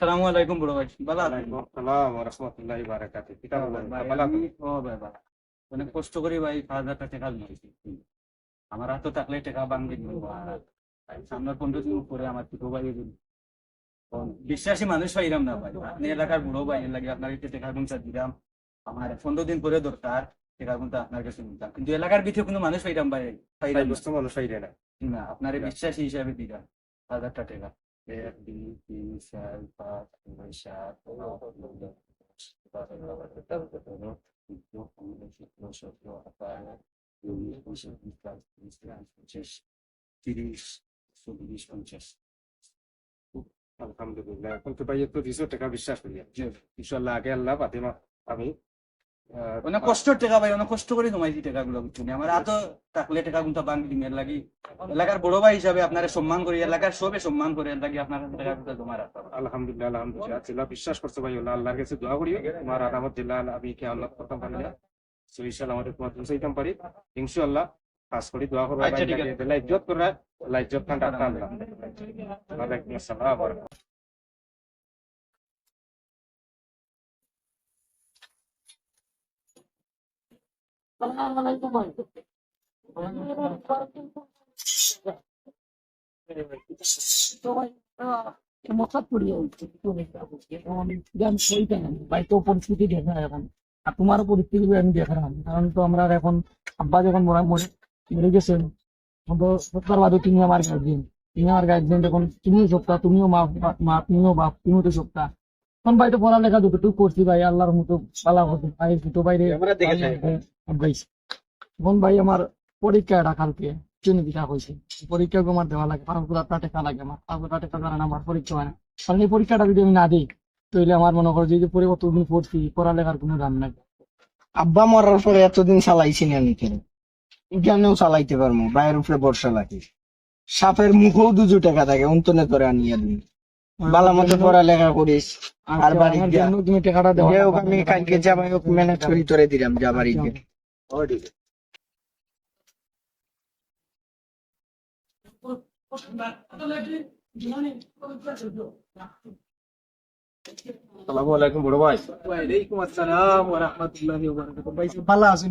আসসালামু আলাইকুম বড় ভাই ভালো আছেন? আসসালাম ওয়া রাহমাতুল্লাহি ওয়া বারাকাতুহু। কিতা ভালো ভাই, ভালো। অনেক কষ্ট করি ভাই পাঁচ হাজার টাকা নিয়েছি আমার হাতে থাকলে টাকা বাংলি পনেরো দিন পরে আমার ছোট ভাই বিশ্বাসী মানুষ পাইলাম না ভাই। আপনি এলাকার বুড়ো ভাই এর লাগে আপনার একটু টাকা দিলাম। আমার পনেরো দিন পরে দরকার টাকা গুনটা আপনার কাছে নিতাম কিন্তু এলাকার ভিতরে কোনো মানুষ পাইলাম ভাই। পাইলাম মানুষ আইরে না। না আপনার বিশ্বাসী হিসাবে দিলাম। হাজারটা টাকা। এক দুই তিন চার পাঁচ ছয় সাত তিরিশ চল্লিশ পঞ্চাশ আলহামদুলিল্লাহ এখন তো ভাই একটু দিছো টাকা বিশ্বাস করি ইনশাআল্লাহ আগে আল্লাহ ফাতেমা আমি অনেক কষ্টের টাকা ভাই অনেক কষ্ট করে জমাইছি টাকাগুলো বুঝছেন আমার এত থাকলে টাকা গুনটা বাং এর লাগি এলাকার বড় ভাই হিসাবে আপনারা সম্মান করি এলাকার সবে সম্মান করে এর লাগি আপনার টাকা গুনটা জমা রাখতে আলহামদুলিল্লাহ আলহামদুলিল্লাহ। আল্লাহ বিশ্বাস করছ ভাই আল্লাহ আল্লাহর কাছে দোয়া করি। তোমার আরামত জেলা আমি কে আল্লাহ করতাম পারি না। সো ইনশাআল্লাহ আমাদের তোমার পৌঁছাইতাম পারি ইনশাআল্লাহ কাজ করি দোয়া করব। আচ্ছা, ঠিক আছে। আল্লাহ ইজ্জত করে আল্লাহ এখন তোমারও পরিস্থিতি আমি দেখলাম কারণ তো আমরা এখন আব্বা যখন মরা মরে মরে গেছেন সত্তর বাদে তুমি আমার গার্জিয়ান তুমি আমার গার্জিয়ান যখন তুমিও সপ্তাহ তুমিও মা তুমিও বাপ, তুমিও তো সপ্তাহ তখন ভাই তো পড়ালেখা যতটুকু করছি ভাই আল্লাহর মতো পালা হতো ভাই দুটো বাইরে তখন ভাই আমার পরীক্ষা এটা কালকে চিনি দিটা হয়েছে। পরীক্ষা আমার দেওয়া লাগে টাকা লাগে আমার। টাকা কারণে আমার পরীক্ষা হয় না। কারণ এই পরীক্ষাটা যদি আমি না দিই তাহলে আমার মনে করো যে এই যে পরে কতদিন পড়ছি পড়ালেখার কোনো দাম নাই। আব্বা মরার পরে এতদিন চালাইছি না কেন? কেনও চালাইতে পারব বাইরের উপরে বর্ষা লাগে। সাপের মুখেও দুজো টাকা থাকে অন্তনে করে আনিয়া দিই বালা মতো পড়ালেখা করিস আর বাড়ি আমার জন্য তুমি টাকাটা দেওয়া যে আমি কালকে যাবাই হোক ম্যানেজ করি তোরে দিলাম যা বাড়ি গিয়ে আসসালামু আলাইকুম বড় ভাই। ওয়ালাইকুম আসসালাম ওয়া রাহমাতুল্লাহি ওয়া বারাকাতুহু। ভাই ভালো আছেন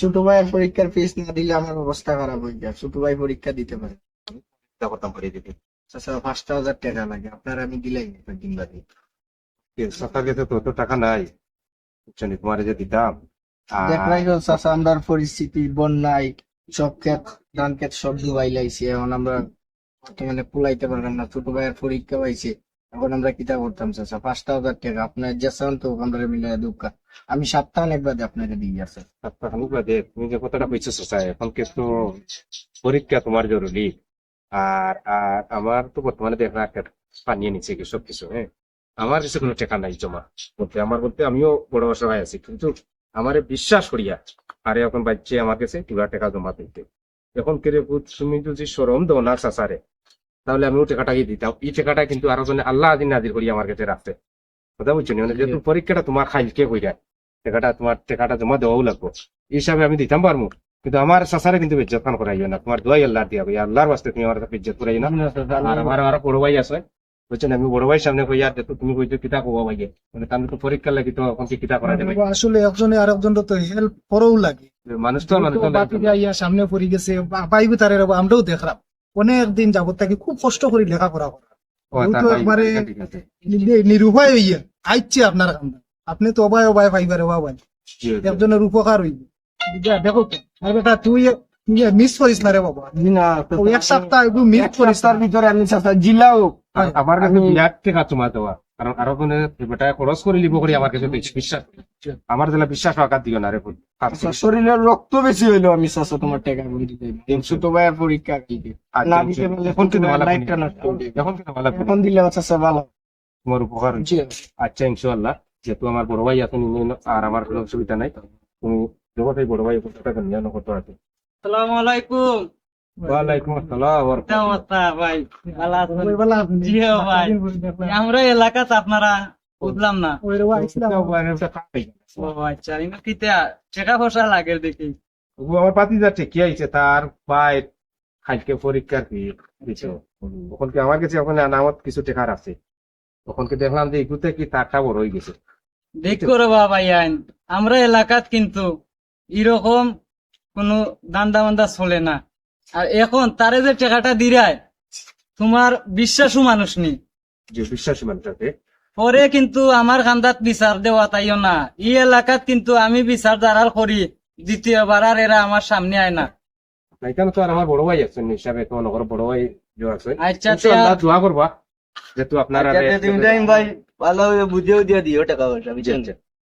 ছোট ভাইয়ের পরীক্ষার ফিস না দিলে আমার অবস্থা খারাপ হয়ে যায়। ছোট ভাই পরীক্ষা দিতে পারে। করতাম দিদি চাচা পাঁচটা হাজার টাকা লাগে। আপনার আমি দিলাই দিন বাদে। তো তো টাকা নাই বুঝছ নি, তোমার যে দিতাম দেখলাই চাচা আমরার পরিস্থিতি বন্যায় সব ক্ষেত ধান ক্ষেত সব ডুবাই লাইছে। এখন আমরা বর্তমানে কুলাইতে পারলাম না। ছোট ভাইয়ের পরীক্ষা পাইছে এখন আমরা কিতা করতাম চাচা পাঁচটা হাজার টাকা। আপনার যেসান তো আমরা মিলাই দুঃখ আমি সপ্তাহ একবার আপনাকে দিয়ে আছে সপ্তাহ খানিক বাদে। তুমি যে কথাটা কইছো এখন কিন্তু পরীক্ষা তোমার জরুরি। আর আর আমার তো বর্তমানে দেখা পানিয়ে নিচ্ছে কি সব কিছু হ্যাঁ? আমার কিছু কোনো টাকা নাই জমা। বলতে, আমার বলতে আমিও বড় অসহায় আছি, কিন্তু আমার বিশ্বাস করিয়া আরে এখন বাচ্চে আমার কাছে পুরা টাকা জমা দিতে। এখন কেরে তুমি যদি সরম দাও না চাচারে তাহলে আমি আমিও টাকাটাকে দিতাম এই টাকাটা কিন্তু আরও জনে আল্লাহ আদিন নাজির করি আমার কাছে রাখতে কথা বুঝছ? মানে যেহেতু পরীক্ষাটা তোমার খাইলকে কইরা টাকাটা তোমার টাকাটা জমা দেওয়াও লাগবো। এই হিসাবে আমি দিতাম পারব কিন্তু আমার চাচারে কিন্তু ইজ্জত খান করাইও না। তোমার দোয়াই আল্লাহ দিয়া ভাই আল্লাহর বাস্তে তুমি আমার কাছে ইজ্জত করাই না। আর আমার আরও বড় ভাই আছে। বুঝছেন? আমি বড় ভাই সামনে কই আর দেখো তুমি কইছো কিতা কবা ভাইয়ে মানে তাহলে তো পরীক্ষা লাগি তো এখন কি কিতা করা যাবে? আসলে একজনে আর একজন তো হেল্প করেও লাগে। মানুষ তো মানুষ বাকি সামনে পড়ে গেছে বা- পাইবে তারে রব, আমরাও দেখলাম। অনেক দিন যাবত তাকে খুব কষ্ট করে লেখাপড়া করা। একবারে নি- নিরুপায় হইয়া আইচ্ছে আপনার কামটা আপনি তো অবায় অবায় পাইবারে অবায়। একজনের উপকার হইবে। দেখো তো, আর বেটা তুই মিস করিস না রে বাবা। এক সপ্তাহ একটু মিস করিস সপ্তাহের ভিতরে আমি জিলাও। আমার কাছে বিরাট টাকা জমা দেওয়া। কারণ আরও কোনো বেটা খরচ করে লিব করি আমার কাছে বিশ্বাস আমার যেন বিশ্বাস আঘাত দিও না রে ফুল আচ্ছা, শরীরের রক্ত বেশি হইল আমি চাচা তোমার টাকা করে দিতে হইবো। ছোট ভাইয়ের পরীক্ষা কালকে না দিতে পারলে এখন কিন্তু ভালো লাইটটা নষ্ট এখন কিন্তু ভালো এখন দিলে চাচা ভালো। তোমার উপকার হয়েছে। আচ্ছা ইনশাল্লাহ যেহেতু আমার বড় ভাই আছে আর আমার কোনো অসুবিধা নাই তুমি যখন এই বড় ভাই উপকারটা নিয়ে করতে পারবে সালাম আলাইকুম। ওয়ালাইকুম আসসালাম ভাই? ভালো আছেন? জি ভাই। আমরা এলাকাতে আপনারা বুঝলাম না। আইছিলাম ও আচ্ছা কিতা টাকা পয়সা লাগে দেখি। আমার পাতি যাচ্ছে কি আইছে তার ভাই খাইকে আমার কাছে ওখানে আনামত কিছু টেকার আছে। দেখলাম যে এগুতে কি তারটা বড় হয়ে গেছে। দেখ করে বাবা ইয়ান আমরা এলাকাত কিন্তু এরকম কোনো দান্দা বান্দা চলে না। আর এখন তারে যে টাকাটা দিরায় তোমার বিশ্বাসও মানুষ নেই। যে বিশ্বাসী মানুষটাকে পরে কিন্তু আমার কান্দাত বিচার দেওয়া তাইও না। এই এলাকাত কিন্তু আমি বিচার দাঁড়াল করি দ্বিতীয়বার আর এরা আমার সামনে আয় না। এখানে তো আর আমার বড় ভাই আছেন হিসাবে তো নগর বড় ভাই যে আছে। আচ্ছা ইনশাআল্লাহ দোয়া করবা যেহেতু আপনারা তুমি টাইম ভাই ভালো বুঝেও দিয়ে দিও টাকা পয়সা বুঝছেন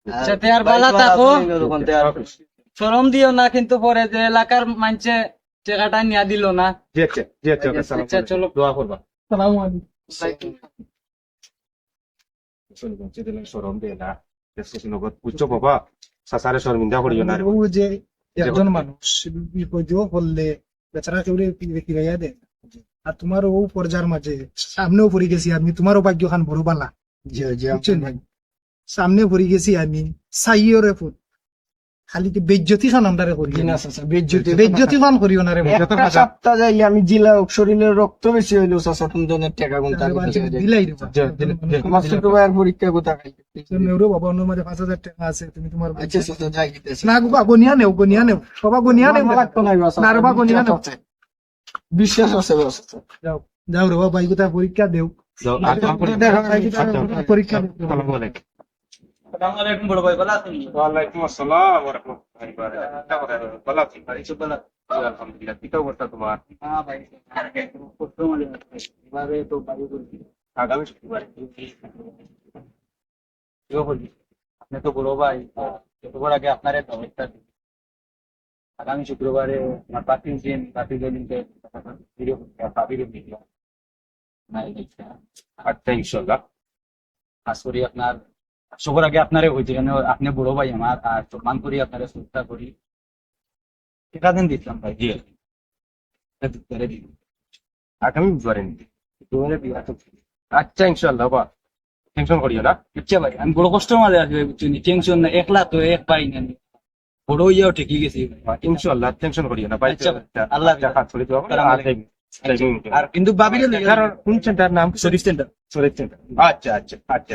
আচ্ছা, তে আর বালা থাকো। তখন তে আর শরম দিও না কিন্তু পরে যে এলাকার মানছে টাকাটা নিয়া দিল না। জি আচ্ছা জি আচ্ছা আচ্ছা, আলাইকুম। চলো। দোয়া করবা সালামু আলাইকুম। চলো বলছি দিলে শরম দিয়ে না। দেশের লগত উচ্চ বাবা সাসারে শর্মিন্দা করিও না। ও যে একজন মানুষ বিপদেও পড়লে বেচারা কেউ ফিরাইয়া দেয়। আর তোমার ও পর্যার মাঝে সামনেও পড়ে গেছি আমি তোমারও ভাগ্য খান বড় বালা। সামনে পড়ে গেছি আমি সাইয়রে ফুট খালি কি বেজ্জতি খান আমরা করি। না চাচা বেজ্জতি বেজ্জতি খান করিও না রে একটা সপ্তাহ যাইলে আমি জিলা শরীরের রক্ত বেশি হইল চাচা তুমি টাকা গুণ তার দিলাই রে ভাই। জি, জি, জি। আমার ছোট ভাইয়ের পরীক্ষা কোথা খাইতে নেওরো বাবা অন্য মাঝে পাঁচ হাজার টাকা আছে তুমি তোমার আচ্ছা চাচা যাই গেতেছি না বাবা গনিয়া নেও গনিয়া নেও। সবা গনিয়া নেও। লাগতো না না রে বাবা, গনিয়া নাও। বিশ্বাস আছে বাস যাও যাও রে বাবা পরীক্ষা দেও। পরীক্ষা দেও। আসসালামু আলাইকুম। বড় ভাই ভালো আছেন ওয়ালাইকুম আসসালাম ওয়া রাহমাতুল্লাহি ওয়া বারাকাতুহু। ভালো আছি? জি, আলহামদুলিল্লাহ। কি অবস্থা তোমার? হ্যাঁ ভাই কষ্ট মানে এবারে তো বাড়ি করছি আগামী শুক্রবারে। কেউ বলি আপনি তো বড় ভাই যতবার আগে আপনার একটা অবস্থা আগামী শুক্রবারে আমার পার্টি দিন পার্টি পাবির আচ্ছা, ইনশাআল্লাহ। খাস করি আপনার সবার আগে আপনারে হয়েছে কেন আপনি বড় ভাই আমার আর সম্মান করি আপনারে শ্রদ্ধা করি টিকা দিন দিতাম ভাই? জি। দিয়ে আগামী বুধবারে বিয়ে আচ্ছা ইনশাআল্লাহ বা টেনশন করিও না? বুঝছে ভাই আমি বড় কষ্ট মাঝে আছি ভাই বুঝছেন টেনশন না একলা তো এক পাই না বড় ইয়েও ঠিকই গেছি। ইনশাআল্লাহ টেনশন করিও না আচ্ছা, আল্লাহ কাজ করে দেবো আর কিন্তু কারণ কোন সেন্টার নাম? শরীফ সেন্টার শরীফ সেন্টার আচ্ছা আচ্ছা আচ্ছা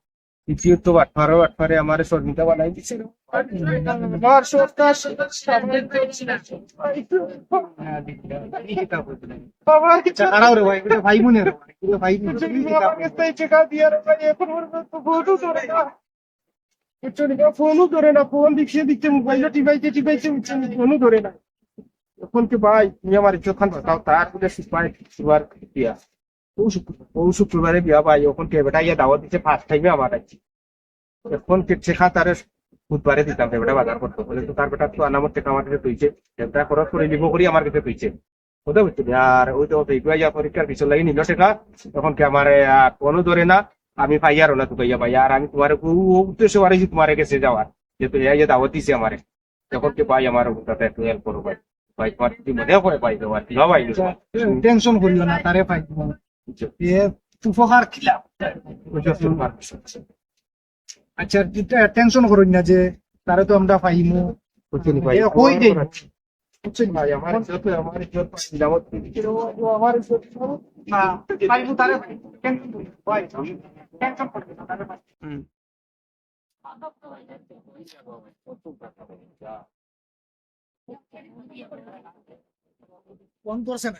দ্বিতীয় তো আঠারো আঠারে আমার শর্মিতা বানাই দিছে আমার সরকার সামনে বাবা দাঁড়াও রে ভাই এটা ভাই রে ভাই এটা ভাই মনে ফোনও ধরে না ফোন দিচ্ছে দিচ্ছে মোবাইল টিপাইতে টিপাইতে ফোনও ধরে না এখন কি ভাই তুমি আমার ইজ্জত খান বাতাও তার বলে সুপার সুপার বিয়া ও শুক্রবারে বিয়া ভাই এখন কে বেটা ইয়ে দাওয়াত দিচ্ছে ফার্স্ট টাইমে আমার আছি এখন শেখা তার বুধবারে দিতাম বেটা বাজার করতে। বলে, তো তার বেটা তো আনামত টাকা আমার কাছে তুইছে একটা খরচ করে লিভ করি আমার কাছে তুইছে। বুঝতে পারছি আর ওই তো ইয়া পরীক্ষার পিছন নিল তখন কি আমার কোনো ধরে না, আমি পাইয়ারও না তো পাই। আর আমি তোমার উদ্দেশ্য বাড়াইছি তোমার কাছে যাওয়ার যেহেতু এই যে দাওয়াত দিছে আমারে। তখন কি পাই আমার তাতে একটু হেল্প করো ভাই। ভাই, তোমার যদি মনে করে পাই দেওয়ার ভাই টেনশন করিও না, তারে পাই এ উপকার খিলা। আচ্ছা টেনশন করুন না যে তারে তো আমরা পাইমু। তারে পাই ফোন করছে না।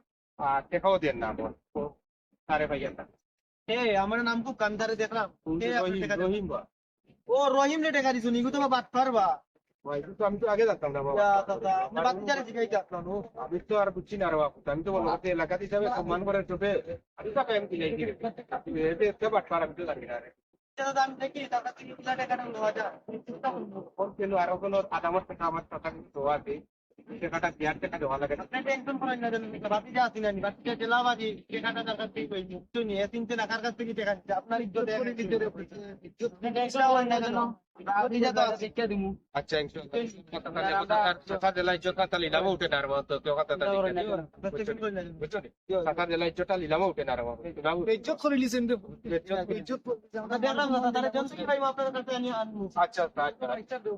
টেকাও দেন না তারে ভাইয়া এ আমার নাম খুব কান্দারে দেখলাম। রহিম বা। ও রহিম নে টাকা দিছো নিগু তো বাদ পারবা আমি তো আগে জানতাম না বাবা আমি তো আর বুঝছি না আমি তো বলব এলাকা হিসাবে সম্মান চোখে আমি তো কি আমি তো জানি না আরও কোনো আদামত টাকা আমার টাকা কিন্তু আছে টাকাটা দেওয়ার টাকা দেওয়া লাগে না আপনি টেনশন করেন না বাতি যা আসিনা নি বাতি যা জেলা বাজি টাকাটা টাকা থেকে কই মুক্ত নিয়ে তিনটে টাকার কাছ থেকে টাকা দিচ্ছে আপনার ইজ্জত ইজ্জত ইজ্জত টেনশন করেন না জানো বাতি যা তো শিক্ষা দিমু আচ্ছা কথা জেলা ইজ্জত তালি নামও উঠে না আর তো তো কথা তালি না নি কথা জেলা ইজ্জত তালি নামও উঠে না আর ইজ্জত করে লিছেন ইজ্জত দেখলাম দাদা তাহলে জলদি পাইবো আপনাদের কাছে আনি আনব আচ্ছা আচ্ছা